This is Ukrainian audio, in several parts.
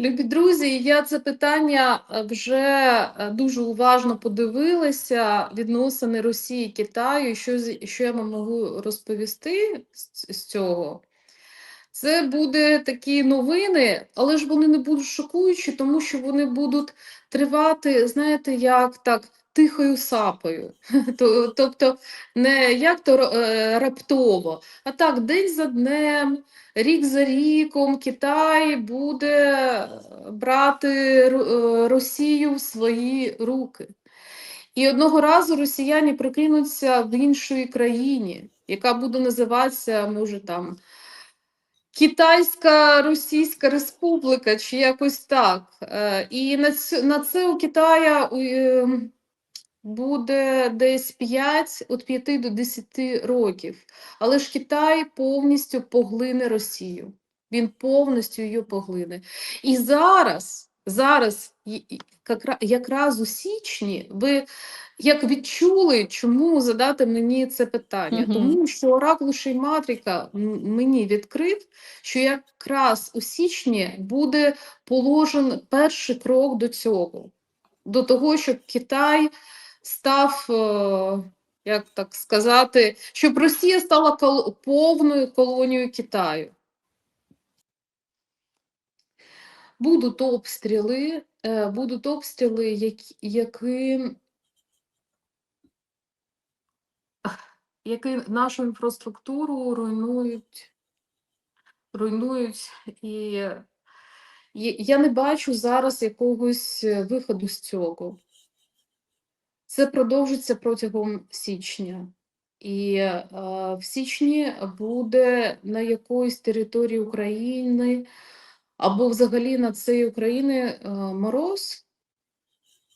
Любі друзі, я це питання е, вже е, дуже уважно подивилася. Відносини Росії і Китаю. Що, що я вам можу розповісти з цього? Це буде такі новини, але ж вони не будуть шокуючі, тому що вони будуть тривати, знаєте, як так, тихою сапою. Тобто не як то е, раптово, а так, день за днем, рік за ріком Китай буде е, брати е, Росію в свої руки. І одного разу росіяни прокинуться в іншій країні, яка буде називатися, може там. Китайська Російська Республіка, чи якось так. І на це, у Китая е, буде десь 5, від 5 до 10 років. Але ж Китай повністю поглине Росію. Він повністю її поглине. І зараз, зараз, якраз у січні, ви як відчули, чому задати мені це питання? Мгм. Тому що оракул Шейматрика м- мені відкрив, що якраз у січні буде положен перший крок до цього, до того, щоб Китай став, е, як так сказати, щоб Росія стала кол- повною колонією Китаю. Будуть обстріли, е, будуть обстріли, які, які, які нашу інфраструктуру руйнують, руйнують і я не бачу зараз якогось е, виходу з цього. Це продовжиться протягом січня. І е, в січні буде на якоїсь території України або взагалі на цієї України е, мороз,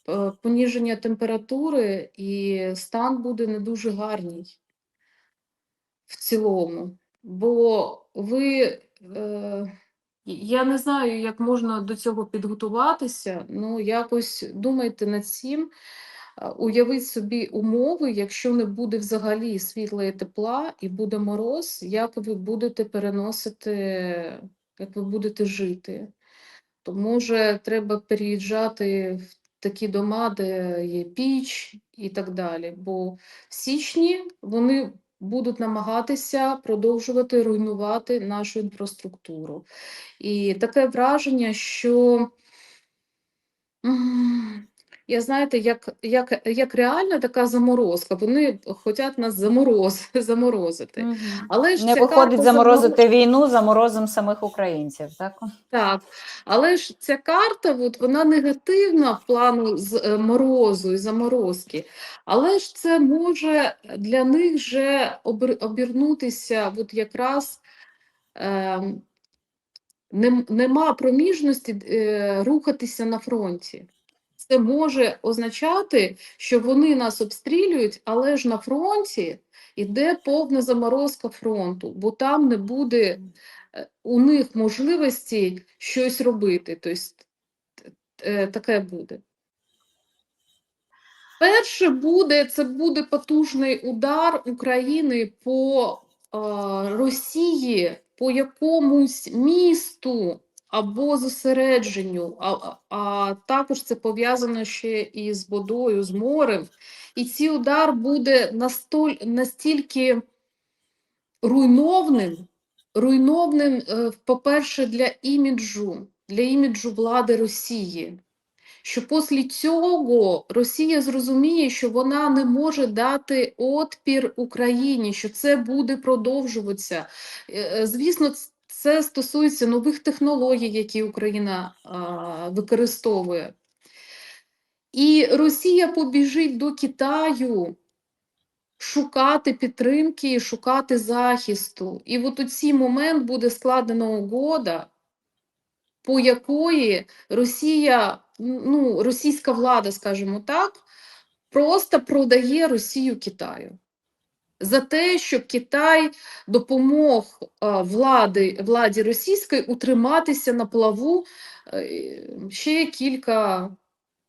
е, поніження температури, і стан буде не дуже гарний в цілому. Бо ви, е, я не знаю, як можна до цього підготуватися, ну якось думайте над цим. Уявіть собі умови, якщо не буде взагалі світла і тепла, і буде мороз, як ви будете переносити, як ви будете жити. То може треба переїжджати в такі дома, де є піч і так далі. Бо в січні вони будуть намагатися продовжувати руйнувати нашу інфраструктуру. І таке враження, що я знаєте, як, як, як реальна така заморозка, вони хочуть нас замороз, заморозити. Але ж Не виходить заморозити війну заморозом самих українців, так? Так, але ж ця карта, от, вона негативна в плану з е, морозу і заморозки, але ж це може для них же обернутися от якраз нем- нема проміжності е, рухатися на фронті. Це може означати, що вони нас обстрілюють, але ж на фронті йде повна заморозка фронту, бо там не буде е, у них можливості щось робити. Тобто е, таке буде. Перше буде це буде потужний удар України по е, Росії, по якомусь місту або зосередженню, а, а- також це пов'язано ще і з водою, з морем. І цей удар буде настоль, настільки руйновним, руйновним, е, по-перше, для іміджу, для іміджу влади Росії що після цього Росія зрозуміє, що вона не може дати отпір Україні, що це буде продовжуватися. Е, е, Звісно, це стосується нових технологій, які Україна а, використовує. І Росія побіжить до Китаю шукати підтримки, шукати захисту. І от у цей момент буде складена угода, по якої Росія, ну, російська влада, скажімо так, просто продає Росію Китаю. За те, щоб Китай допомог влади, владі російської утриматися на плаву е, ще кілька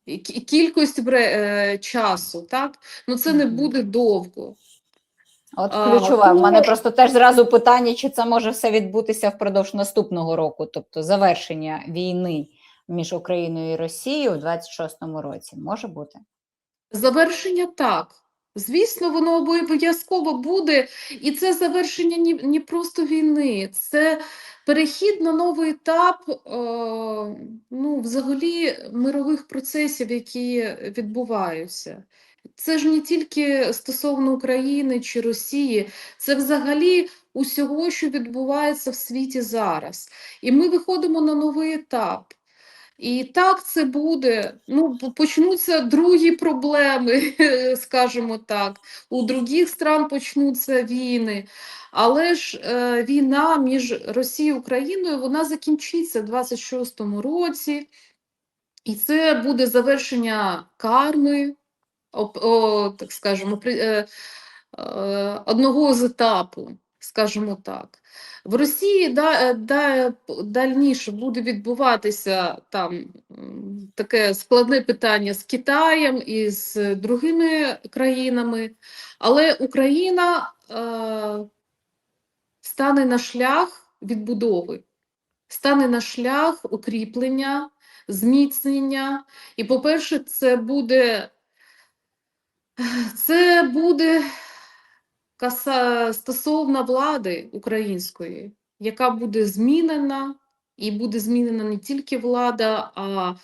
кі- кількість бре- е, часу, так? Ну це не буде довго. От А, ключова. В мене просто теж зразу питання, чи це може все відбутися впродовж наступного року, тобто завершення війни між Україною і Росією у 26-му році. Може бути? Завершення так. Звісно, воно обов'язково буде, і це завершення ні, просто війни, це перехід на новий етап е, ну, взагалі мирових процесів, які відбуваються. Це ж не тільки стосовно України чи Росії, це взагалі усього, що відбувається в світі зараз. І ми виходимо на новий етап. І так це буде. Ну, почнуться другі проблеми, скажімо так. У других стран почнуться війни. Але ж е, війна між Росією і Україною вона закінчиться в 26-му році, і це буде завершення карми, оп- о, так скажемо, при- е, е, одного з етапу, скажімо так. В Росії да, е, да, дальніше буде відбуватися там таке складне питання з Китаєм і з другими країнами, але Україна е, стане на шлях відбудови, стане на шлях укріплення, зміцнення. І, по-перше, це буде, це буде стосовно влади української, яка буде змінена, і буде змінена не тільки влада, а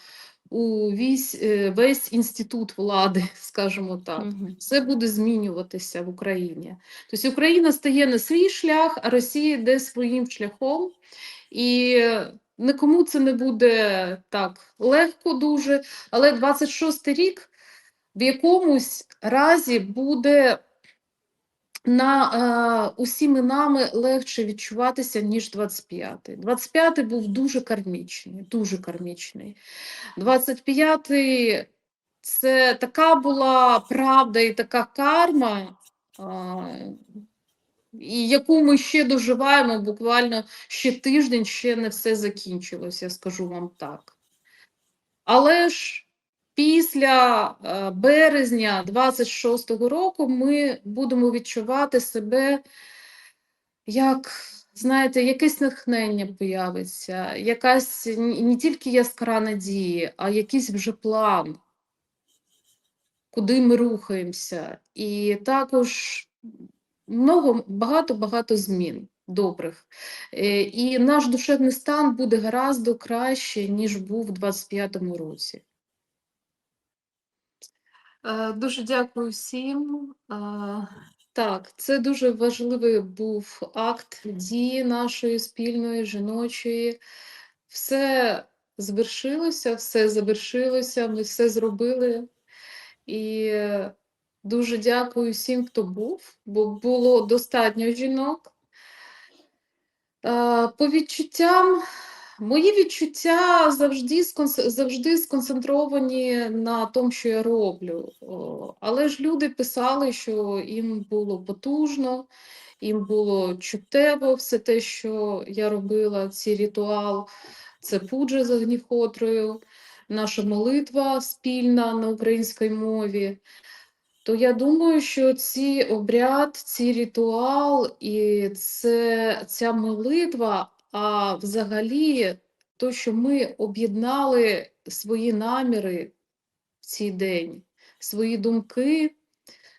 у весь, е, весь інститут влади, скажімо так. Все буде змінюватися в Україні. Тобто Україна стає на свій шлях, а Росія йде своїм шляхом. І нікому це не буде так легко дуже, але 26 й рік в якомусь разі буде на е, усіми нами легше відчуватися, ніж 25-й. 25-й був дуже кармічний, дуже кармічний. 25-й це така була правда і така карма, і яку ми ще доживаємо, буквально ще тиждень, ще не все закінчилось, я скажу вам так. Але ж після е, березня 26-го року ми будемо відчувати себе як, знаєте, якесь натхнення появиться, якась не тільки яскра надії, а якийсь вже план, куди ми рухаємося. І також багато-багато змін добрих. Е, І наш душевний стан буде гораздо краще, ніж був у 25-му році. Е, Дуже дякую всім. Е, Так, це дуже важливий був акт дії нашої спільної жіночої. Все звершилося, все завершилося, ми все зробили. І дуже дякую всім, хто був, бо було достатньо жінок. Е, По відчуттям, мої відчуття завжди, завжди сконцентровані на тому, що я роблю. Але ж люди писали, що їм було потужно, їм було чуттєво все те, що я робила, цей ритуал, це пуджа з огніхотрою, наша молитва спільна на українській мові. То я думаю, що ці обряд, цей ритуал і це, ця молитва, а взагалі, то, що ми об'єднали свої наміри в цей день, свої думки,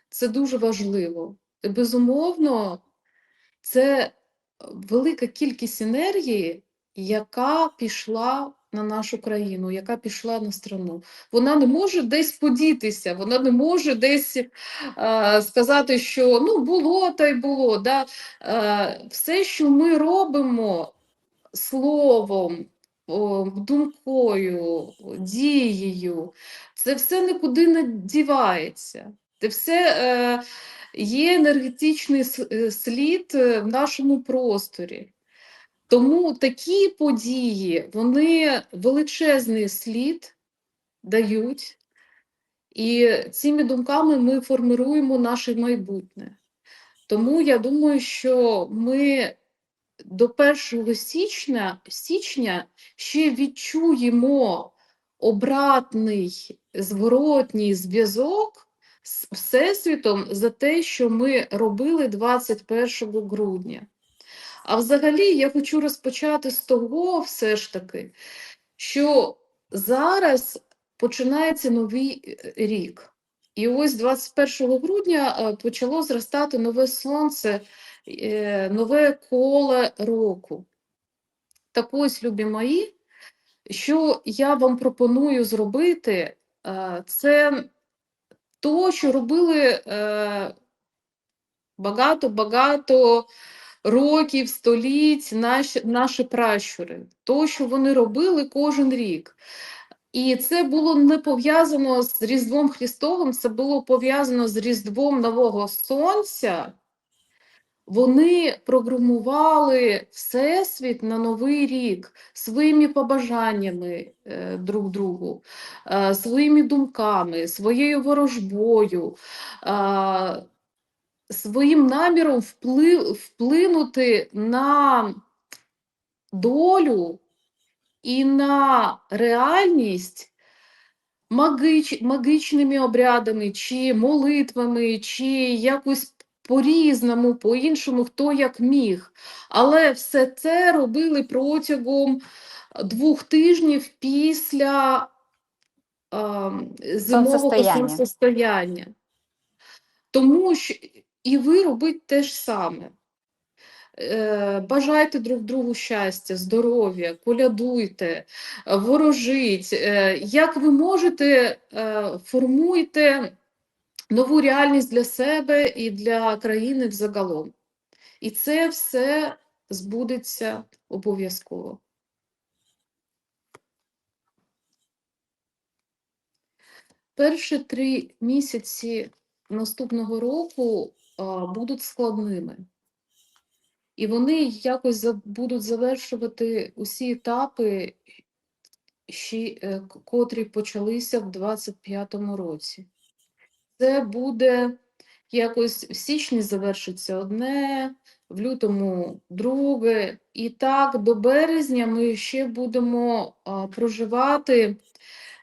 це дуже важливо. Безумовно, це велика кількість енергії, яка пішла на нашу країну, яка пішла на страну. Вона не може десь подітися, вона не може десь е, сказати, що ну було та й було. Да? Е, все, що ми робимо словом, думкою, дією, це все нікуди не дівається. Це все е, є енергетичний е, слід е, в нашому просторі. Тому такі події, вони величезний слід дають, і цими думками ми формируємо наше майбутнє. Тому я думаю, що ми до 1 січня, січня ще відчуємо обратний зворотній зв'язок з Всесвітом за те, що ми робили 21 грудня. А взагалі я хочу розпочати з того, все ж таки, що зараз починається новий е, рік. І ось 21 грудня е, почало зростати нове сонце, нове коло року. Так ось, любі мої, що я вам пропоную зробити, е, це то, що робили е, багато-багато років, століть наші, наші пращури, то, що вони робили кожен рік. І це було не пов'язано з Різдвом Христовим, це було пов'язано з Різдвом Нового Сонця. Вони програмували Всесвіт на Новий рік своїми побажаннями е, друг другу, е, своїми думками, своєю ворожбою, е, своїм наміром впли- вплинути на долю і на реальність магич, магічними обрядами, чи молитвами, чи якось по-різному, по-іншому, хто як міг. Але все це робили протягом двох тижнів після ем, зимового Сонцестояння. сонцестояння. Тому що і ви робите те ж саме. Е, Бажайте друг другу щастя, здоров'я, колядуйте, ворожіть. Е, Як ви можете, е, формуйте нову реальність для себе і для країни взагалом. І це все збудеться обов'язково. Перші три місяці наступного року а, будуть складними. І вони якось за- будуть завершувати усі етапи, щі- е, котрі почалися в 25-му році. Це буде якось в січні завершиться одне, в лютому друге. І так до березня ми ще будемо а, проживати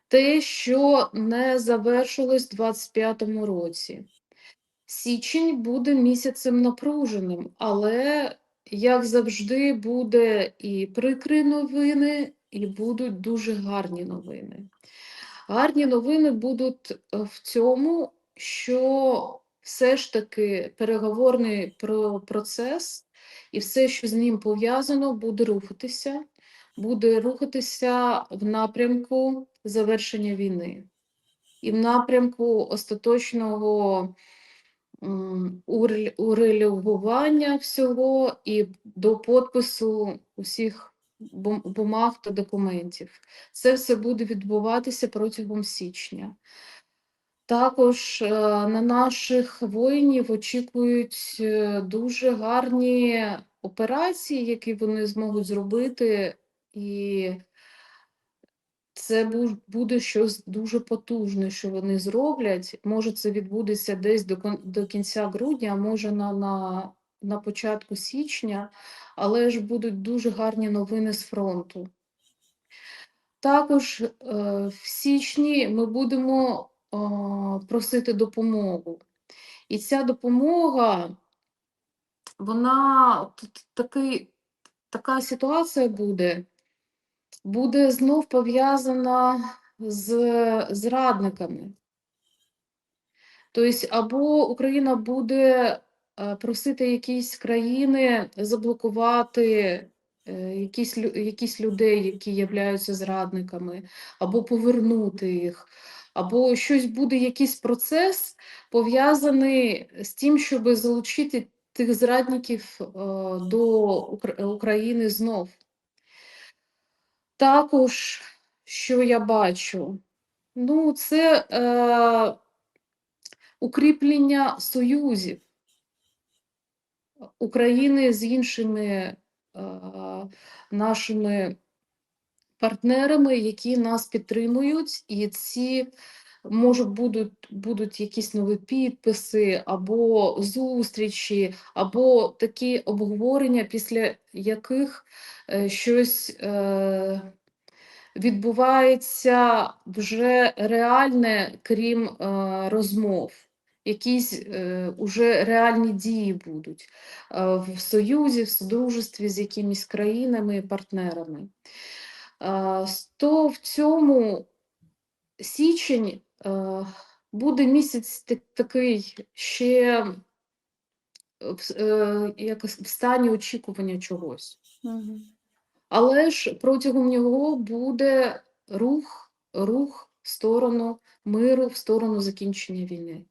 те, що не завершилось в 25-му році. Січень буде місяцем напруженим, але, як завжди, буде і прикрі новини, і будуть дуже гарні новини. Гарні новини будуть е, в цьому, що все ж таки переговорний про- процес і все, що з ним пов'язано, буде рухатися, буде рухатися в напрямку завершення війни і в напрямку остаточного урегулювання всього і до підпису усіх бумаг та документів. Це все буде відбуватися протягом січня. Також е, на наших воїнів очікують е, дуже гарні операції, які вони зможуть зробити, і це буде щось дуже потужне, що вони зроблять. Може, це відбудеться десь до, кінця грудня, а може на, на, на початку січня, але ж будуть дуже гарні новини з фронту. Також е, в січні ми будемо просити допомогу. І ця допомога, вона тут такий, така ситуація буде, буде знов пов'язана з зрадниками. Тобто, або Україна буде е, просити якісь країни заблокувати е, якісь, якісь людей, які являються зрадниками, або повернути їх, або щось буде, якийсь процес пов'язаний з тим, щоб залучити тих зрадників е, до України знов. Також, що я бачу, ну, це е, укріплення союзів України з іншими е, нашими партнерами, які нас підтримують, і ці може будуть, будуть якісь нові підписи, або зустрічі, або такі обговорення, після яких е, щось е, відбувається вже реальне, крім е, розмов. якісь е, уже реальні дії будуть е, в союзі, в содружестві з якимись країнами, і партнерами. То в цьому січень е, буде місяць такий ще в, е, якось в стані очікування чогось. Але ж протягом нього буде рух, рух в сторону миру, в сторону закінчення війни.